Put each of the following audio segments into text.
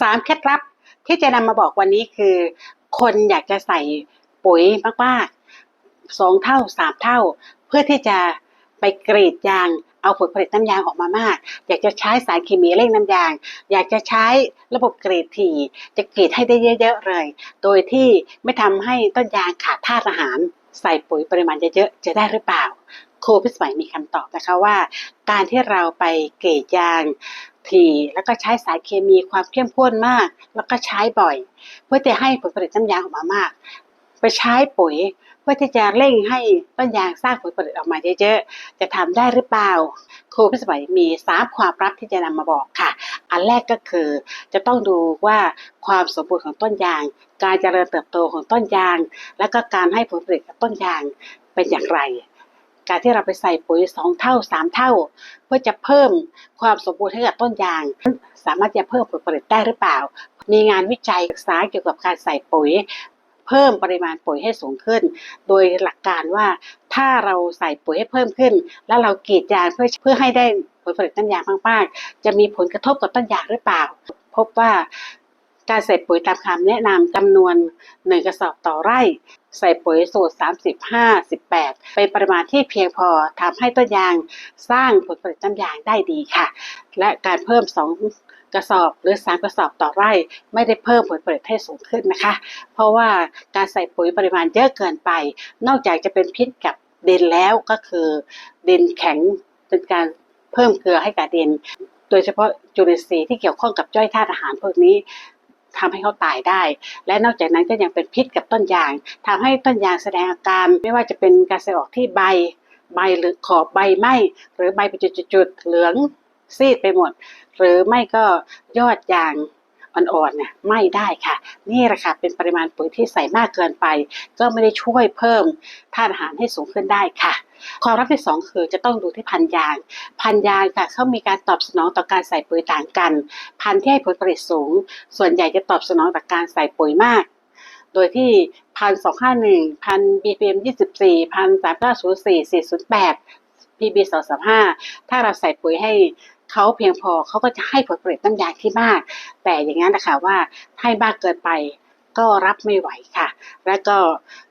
สามเคล็ดลับที่จะนำมาบอกวันนี้คือ คนอยากจะใส่ปุ๋ยมากๆสองเท่าสามเท่า เพื่อที่จะไปกรีดยาง เอาผลผลิตน้ำยางออกมามาก อยากจะใช้สารเคมีเร่งน้ำยาง อยากจะใช้ระบบกรีดถี่ จะกรีดให้ได้เยอะๆเลย โดยที่ไม่ทำให้ต้นยางขาดธาตุอาหาร ใส่ปุ๋ยปริมาณเยอะๆจะได้หรือเปล่าครูพิสมัยมีคำตอบนะคะว่า การที่เราไปกรีดยาง ถี่แล้วก็ใช้สารเคมีความเข้มข้นมาก แล้วก็ใช้บ่อย เพื่อจะให้ผลผลิตน้ำยางออกมามาก ไปใช้ปุ๋ยเพื่อที่จะเร่งให้ต้นยางสร้างผลผลิตออกมาเยอะๆ จะทำได้หรือเปล่า ครูพิสมัยมีสามความลับที่จะนำมาบอกค่ะ อันแรกก็คือจะต้องดูว่าความสมบูรณ์ของต้นยาง การเจริญเติบโตของต้นยาง และก็การให้ผลผลิตกับต้นยางเป็นอย่างไร การที่เราไปใส่ปุ๋ยสองเท่าสามเท่า เพื่อจะเพิ่มความสมบูรณ์ให้กับต้นยาง สามารถจะเพิ่มผลผลิตได้หรือเปล่า มีงานวิจัยศึกษาเกี่ยวกับการใส่ปุ๋ย เพิ่มปริมาณปุ๋ยให้สูงขึ้น โดยหลักการว่าถ้าเราใส่ปุ๋ยให้เพิ่มขึ้น แล้วเรากรีดยางเพื่อเพื่อให้ได้ผลผลิตต้นยางมากๆจะมีผลกระทบกับต้นยางหรือเปล่า พบว่า การใส่ปุ๋ยตามคำแนะนำจำนวน 1 กระสอบต่อไร่ ใส่ปุ๋ยสูตร 35 18 เป็นปริมาณที่เพียงพอทำให้ต้นยางสร้างผลผลิตน้ำยางได้ดีค่ะ และการเพิ่ม 2 กระสอบหรือ 3 กระสอบต่อไร่ ไม่ได้เพิ่มผลผลิตให้สูงขึ้นนะคะ เพราะว่าการใส่ปุ๋ยปริมาณเยอะเกินไป นอกจากจะเป็นพิษกับดินแล้วก็คือดินแข็งเป็นการเพิ่มเกลือให้กับดิน โดยเฉพาะจุลินทรีย์ที่เกี่ยวข้องกับย่อยธาตุอาหารพวกนี้ ทำให้เขาตายได้ และนอกจากนั้นก็ยังเป็นพิษกับต้นยางทำให้ต้นยางแสดงอาการไม่ว่าจะเป็นการแสดงออกที่ใบ ใบหรือขอบใบไหม้หรือใบเป็นจุดๆเหลืองซีดไปหมด หรือไม่ก็ยอดยางอ่อนๆเนี่ยไม้ได้ค่ะ นี่แหละค่ะเป็นปริมาณปุ๋ยที่ใส่มากเกินไป ก็ไม่ได้ช่วยเพิ่มธาตุอาหารให้สูงขึ้นได้ค่ะ ความรับที่สองคือจะต้องดูที่พันยาง พันยางค่ะเขามีการตอบสนองต่อการใส่ปุ๋ยต่างกัน พันที่ให้ผลผลิตสูง ส่วนใหญ่จะตอบสนองต่อการใส่ปุ๋ยมาก โดยที่พันสองห้าหนึ่งพันบีพีเอ็มยี่สิบสี่พันสามเก้าศูนย์สี่สี่ศูนย์แปดพีบีสองสามห้าถ้าเราใส่ปุ๋ยให้เขาเพียงพอเขาก็จะให้ผลผลิตน้ำยางที่มาก แต่อย่างนั้นนะคะว่าให้มากเกินไป ก็รับไม่ไหวค่ะ แล้วก็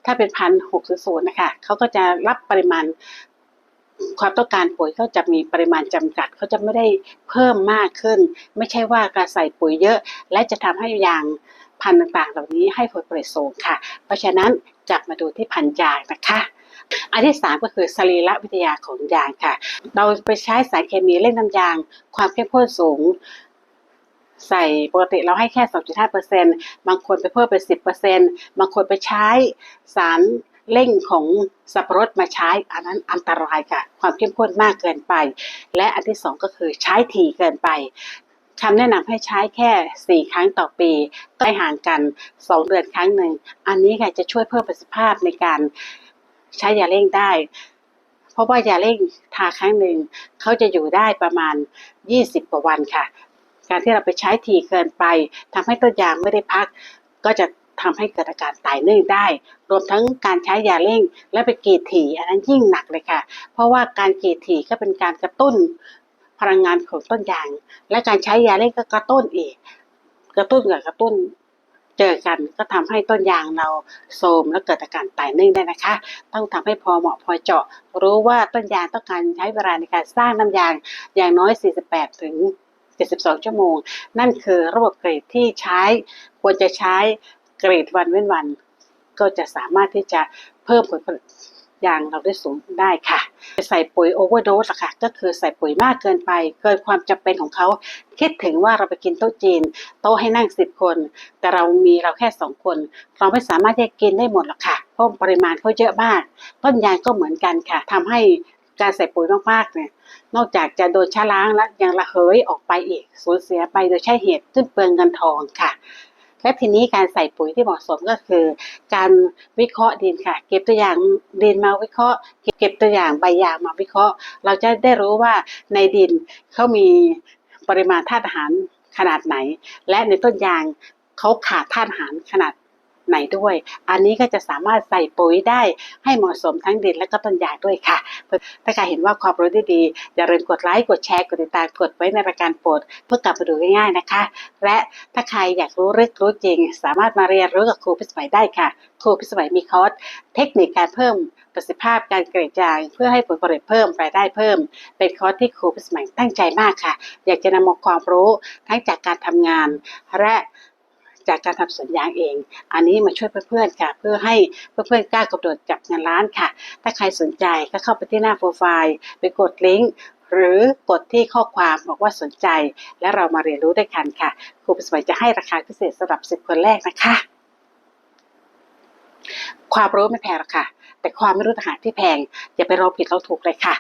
ถ้าเป็นพันหกศูนย์นะคะเขาก็จะรับปริมาณความต้องการปุ๋ยก็จะมีปริมาณจำกัดเขาจะไม่ได้เพิ่มมากขึ้น ไม่ใช่ว่าการใส่ปุ๋ยเยอะ และจะทำให้ยางพันธุ์ต่างๆ เหล่านี้ให้ผลผลิตสูงค่ะ เพราะฉะนั้นจับมาดูที่พันธุ์ยางนะคะอันที่สามก็คือสรีระวิทยาของยางค่ะ เราไปใช้สารเคมีเล่นน้ำยาง ความเข้มข้นสูง ใส่ปกติเราให้แค่ 2.5%บางคนไปเพิ่มเป็น 10%บางคนไปใช้สารเร่งของสับปะรดมาใช้อันนั้นอันตรายค่ะ ความเข้มข้นมากเกินไป และอันที่สองก็คือใช้ถี่เกินไปคำแนะนำให้ใช้แค่ 4 ครั้งต่อปีก็ให้ห่างกัน 2 เดือนครั้งหนึ่ง อันนี้ค่ะจะช่วยเพิ่มประสิทธิภาพในการใช้ยาเร่งได้ เพราะว่ายาเร่งทาครั้งหนึ่งเขาจะอยู่ได้ประมาณ 20กว่าวันค่ะ การที่เราไปใช้ถี่เกินไปทำให้ต้นยางไม่ได้พัก ก็จะทำให้เกิดอาการตายเนื่องได้ รวมทั้งการใช้ยาเร่ง และไปกรีดถี่อันนั้นยิ่งหนักเลยค่ะ เพราะว่าการกรีดถี่ก็เป็นการกระตุ้นพลังงานของต้นยาง และการใช้ยาเร่งก็กระตุ้นอีก กระตุ้นกับกระตุ้นเจอกันก็ทำให้ต้นยางเราโทรมและเกิดอาการตายนึ่องได้นะคะ ต้องทำให้พอเหมาะพอเจาะ รู้ว่าต้นยางต้องการใช้เวลาในการสร้างน้ำยางอย่างน้อย 48 ถึง 72 ชั่วโมง นั่นคือระบบเกรดที่ใช้ควรจะใช้เกรดวันเว้นวัน ก็จะสามารถที่จะเพิ่มผลผลิตยางเราได้สูงได้ค่ะ ใส่ปุ๋ยโอเวอร์โดสค่ะ ก็คือใส่ปุ๋ยมากเกินไป เกินความจำเป็นของเขา คิดถึงว่าเราไปกินโต๊ะจีน โต๊ะให้นั่งสิบคน แต่เรามีเราแค่สองคน เราไม่สามารถที่จะกินได้หมดหรอกค่ะ เพราะปริมาณเขาเยอะมาก ต้นยางก็เหมือนกันค่ะทำให้ การใส่ปุ๋ยมากๆเนี่ย นอกจากจะโดนช้าล้างแล้วยังระเหยออกไปอีก สูญเสียไปโดยใช่เหตุซึ่งเปลืองเงินทองค่ะ และทีนี้การใส่ปุ๋ยที่เหมาะสมก็คือ การวิเคราะห์ดินค่ะ เก็บตัวอย่างดินมาวิเคราะห์ เก็บตัวอย่างใบยางมาวิเคราะห์ เราจะได้รู้ว่าในดินเขามีปริมาณธาตุอาหารขนาดไหน และในต้นยางเขาขาดธาตุอาหารขนาด ไหนด้วย อันนี้ก็จะสามารถใส่ปุ๋ยได้ให้เหมาะสมทั้งดินและก็ต้นยางด้วยค่ะ ถ้าใครเห็นว่าความรู้ดีๆอย่าลืมกดไลค์กดแชร์กดติดตามกดไว้ในรายการโปรดเพื่อกลับมาดูง่ายๆนะคะ และถ้าใครอยากรู้ลึกรู้จริง สามารถมาเรียนรู้กับครูพิสมัยได้ค่ะ ครูพิสมัยมีคอร์สเทคนิคการเพิ่มประสิทธิภาพการเกรีดยาง เพื่อให้ผลผลิตเพิ่มรายได้เพิ่ม เป็นคอร์สที่ครูพิสมัยตั้งใจมากค่ะ อยากจะนำเอาความรู้ทั้งจากการทำงานและ จากการทำสวนยาเอง อันนี้มาช่วยเพื่อนๆค่ะ เพื่อให้เพื่อนๆกล้ากระโดดจับเงินล้านค่ะ ถ้าใครสนใจก็เข้าไปที่หน้าโปรไฟล์ไปกดลิงก์หรือกดที่ข้อความบอกว่าสนใจ และเรามาเรียนรู้ด้วยกันค่ะ ครูพิสมัยจะให้ราคาพิเศษสำหรับ10คนแรกนะคะ ความรู้ไม่แพงหรอกค่ะ แต่ความไม่รู้ต่างหากที่แพง อย่าไปรอผิดเราถูกเลยค่ะ